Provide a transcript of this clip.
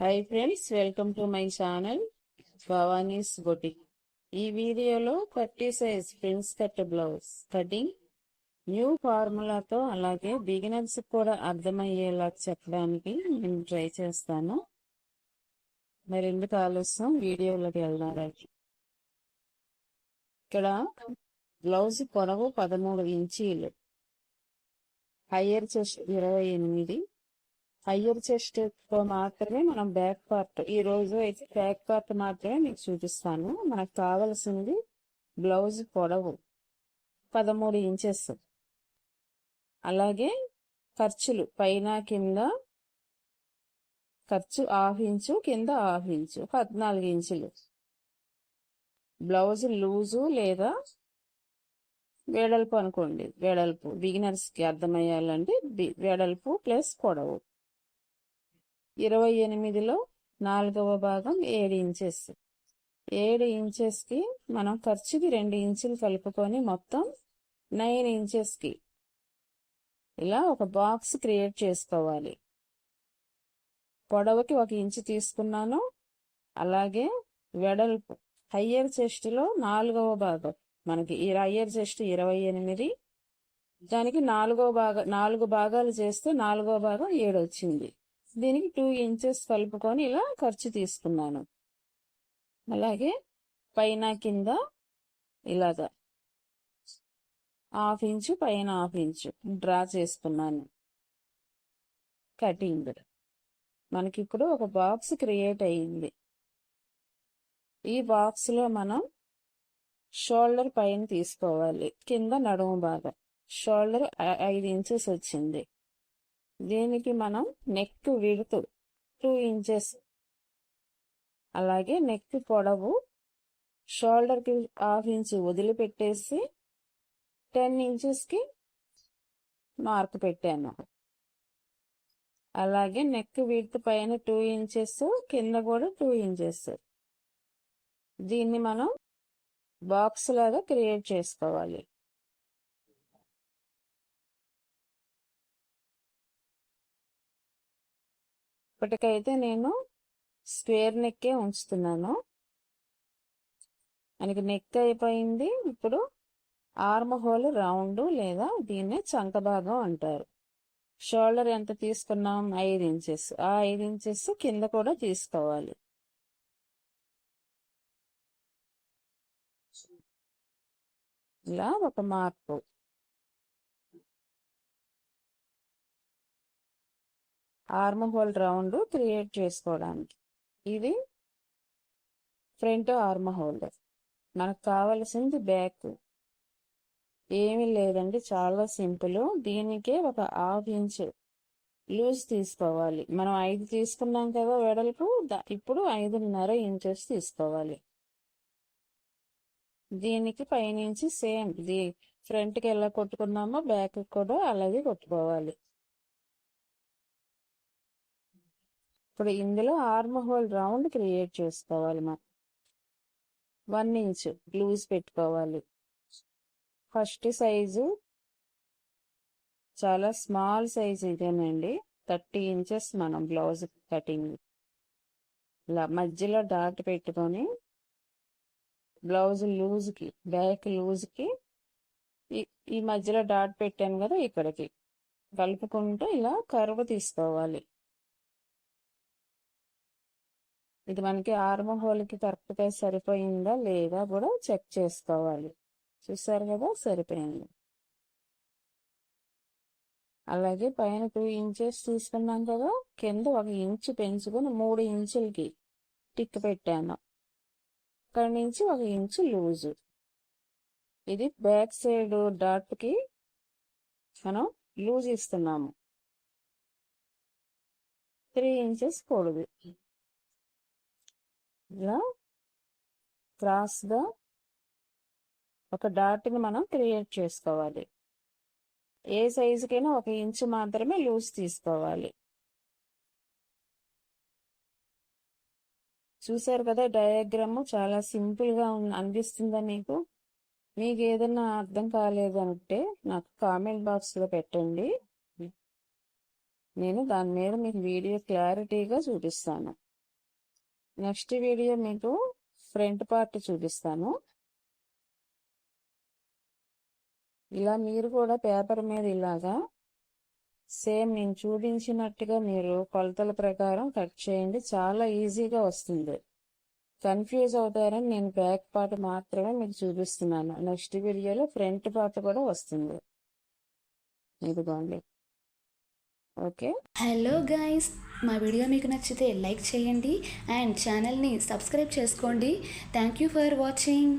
Hi friends welcome to my channel Bhavani's boutique ఈ వీడియోలో thirty size prince cut blouse cutting new ఫార్ములాతో అలాగే beginners కూడా అర్థమయ్యేలా చెప్పడానికి నేను ట్రై చేస్తాను. మరి ఎందుకు ఆలస్యం? వీడియోలోకి వెళ్దాం. ఇక్కడ బ్లౌజ్ పొడవు పదమూడు ఇంచీలు హయ్యర్ చెస్ట్ ఇరవై ఎనిమిది హయ్యర్ చెస్ట్తో మాత్రమే మనం బ్యాక్ పార్ట్ ఈ రోజు అయితే బ్యాక్ పార్ట్ మాత్రమే మీకు చూపిస్తాను. మనకు కావలసింది బ్లౌజ్ పొడవు పదమూడు ఇంచెస్. అలాగే ఖర్చులు పైన కింద ఖర్చు హాఫ్ ఇంచు కింద హాఫ్ ఇంచు పద్నాలుగు ఇంచులు. బ్లౌజ్ లూజు లేదా వెడల్పు అనుకోండి వెడల్పు. బిగినర్స్కి అర్థమయ్యాలంటే వెడల్పు ప్లస్ పొడవు. ఇరవై ఎనిమిదిలో నాలుగవ భాగం ఏడు ఇంచెస్ ఏడు ఇంచెస్కి మనం ఖర్చుకి రెండు ఇంచులు కలుపుకొని మొత్తం నైన్ ఇంచెస్కి ఇలా ఒక బాక్స్ క్రియేట్ చేసుకోవాలి. పొడవుకి ఒక ఇంచు తీసుకున్నాను. అలాగే వెడల్పు హయ్యర్ చెస్ట్లో నాలుగవ భాగం. మనకి ఈ హయ్యర్ చెస్ట్ ఇరవై ఎనిమిది. దానికి నాలుగో భాగం నాలుగు భాగాలు చేస్తే నాలుగో భాగం ఏడు వచ్చింది దీనికి టూ ఇంచెస్ కలుపుకొని ఇలా ఖర్చు తీసుకున్నాను. అలాగే పైన కింద ఇలాగా హాఫ్ ఇంచు పైన హాఫ్ ఇంచు డ్రా చేసుకున్నాను. కటింగ్ మనకి ఇప్పుడు ఒక బాక్స్ క్రియేట్ అయ్యింది ఈ బాక్స్లో మనం షోల్డర్ పైన తీసుకోవాలి. కింద నడుము బాగా షోల్డర్ ఐదు ఇంచెస్ వచ్చింది. దీనికి మనం నెక్ విడుతు టూ ఇంచెస్ అలాగే నెక్ పొడవు షోల్డర్కి హాఫ్ ఇంచ్ వదిలిపెట్టేసి టెన్ ఇంచెస్కి మార్క్ పెట్టాను. అలాగే నెక్ విడ్త్ పైన టూ ఇంచెస్ కింద కూడా టూ ఇంచెస్ దీన్ని మనం బాక్స్ లాగా క్రియేట్ చేసుకోవాలి. ఇప్పటికైతే నేను స్క్వేర్ నెక్కే ఉంచుతున్నాను. మనకి నెక్ అయిపోయింది. ఇప్పుడు ఆర్మ్ హోల్ రౌండ్ లేదా దీన్నే చంక భాగం అంటారు. షోల్డర్ ఎంత తీసుకున్నాం? ఐదు ఇంచెస్. ఆ ఐదు ఇంచెస్ కింద కూడా తీసుకోవాలి. ఇలా ఒక మార్పు. ఆర్మ్ హోల్ రౌండ్ క్రియేట్ చేసుకోవడానికి. ఇది ఫ్రంట్ ఆర్మ్ హోల్డర్ మనకు కావలసింది బ్యాక్. ఏమీ లేదండి చాలా సింపుల్. దీనికే ఒక హాఫ్ ఇంచ్ లూజ్ తీసుకోవాలి. మనం ఐదు తీసుకున్నాం కదా వెడల్పు ఇప్పుడు ఐదున్నర ఇంచెస్ తీసుకోవాలి. దీనికి పైనుంచి సేమ్ ఇది ఫ్రంట్కి ఎలా కొట్టుకున్నామో బ్యాక్ కూడా అలాగే కొట్టుకోవాలి. ఇప్పుడు ఇందులో ఆర్మ్ హోల్ రౌండ్ క్రియేట్ చేసుకోవాలి మనం. వన్ ఇంచ్ లూజ్ పెట్టుకోవాలి. ఫస్ట్ సైజు చాలా స్మాల్ సైజ్ ఇదేనండి. థర్టీ ఇంచెస్ మనం బ్లౌజ్ కటింగ్ ఇలా మధ్యలో డాట్ పెట్టుకొని బ్లౌజ్ లూజ్కి బ్యాక్ లూజ్కి ఈ మధ్యలో డాట్ పెట్టాను కదా ఇక్కడికి. కలుపుకుంటూ ఇలా కర్వ్ తీసుకోవాలి. ఇది మనకి ఆర్మ హోల్కి కరెక్ట్గా సరిపోయిందా లేదా కూడా చెక్ చేసుకోవాలి. చూసారు కదా సరిపోయింది. అలాగే పైన టూ ఇంచెస్ తీసుకున్నాం కదా కింద ఒక ఇంచు పెంచుకొని మూడు ఇంచులకి టిక్ పెట్టాను. అక్కడి నుంచి ఒక ఇంచు లూజు. ఇది బ్యాక్ సైడ్ డాట్కి మనం లూజ్ ఇస్తున్నాము. త్రీ ఇంచెస్ పొడుగు ఇలా క్రాస్గా ఒక డాట్ని మనం క్రియేట్ చేసుకోవాలి. ఏ సైజుకైనా ఒక ఇంచు మాత్రమే లూజ్ తీసుకోవాలి. చూసారు కదా డయాగ్రామ్ చాలా సింపుల్గా అనిపిస్తుందా మీకు? మీకు ఏదైనా అర్థం కాలేదంటే నాకు కామెంట్ బాక్స్లో పెట్టండి. నేను దాని మీద మీకు వీడియో క్లారిటీగా చూపిస్తాను. నెక్స్ట్ వీడియో మీకు ఫ్రంట్ పార్ట్ చూపిస్తాను. ఇలా మీరు కూడా పేపర్ మీద ఇలాగా సేమ్ నేను చూపించినట్టుగా మీరు కొలతల ప్రకారం కట్ చేయండి. చాలా ఈజీగా వస్తుంది. కన్ఫ్యూజ్ అవుతారని నేను బ్యాక్ పార్ట్ మాత్రమే మీకు చూపిస్తున్నాను. నెక్స్ట్ వీడియోలో ఫ్రంట్ పార్ట్ కూడా వస్తుంది. ఇదిగోండి. ఓకే. హలో గాయ్స్ మా వీడియో మీకు నచ్చితే లైక్ చేయండి అండ్ ఛానల్ని సబ్స్క్రైబ్ చేసుకోండి. Thank you for watching.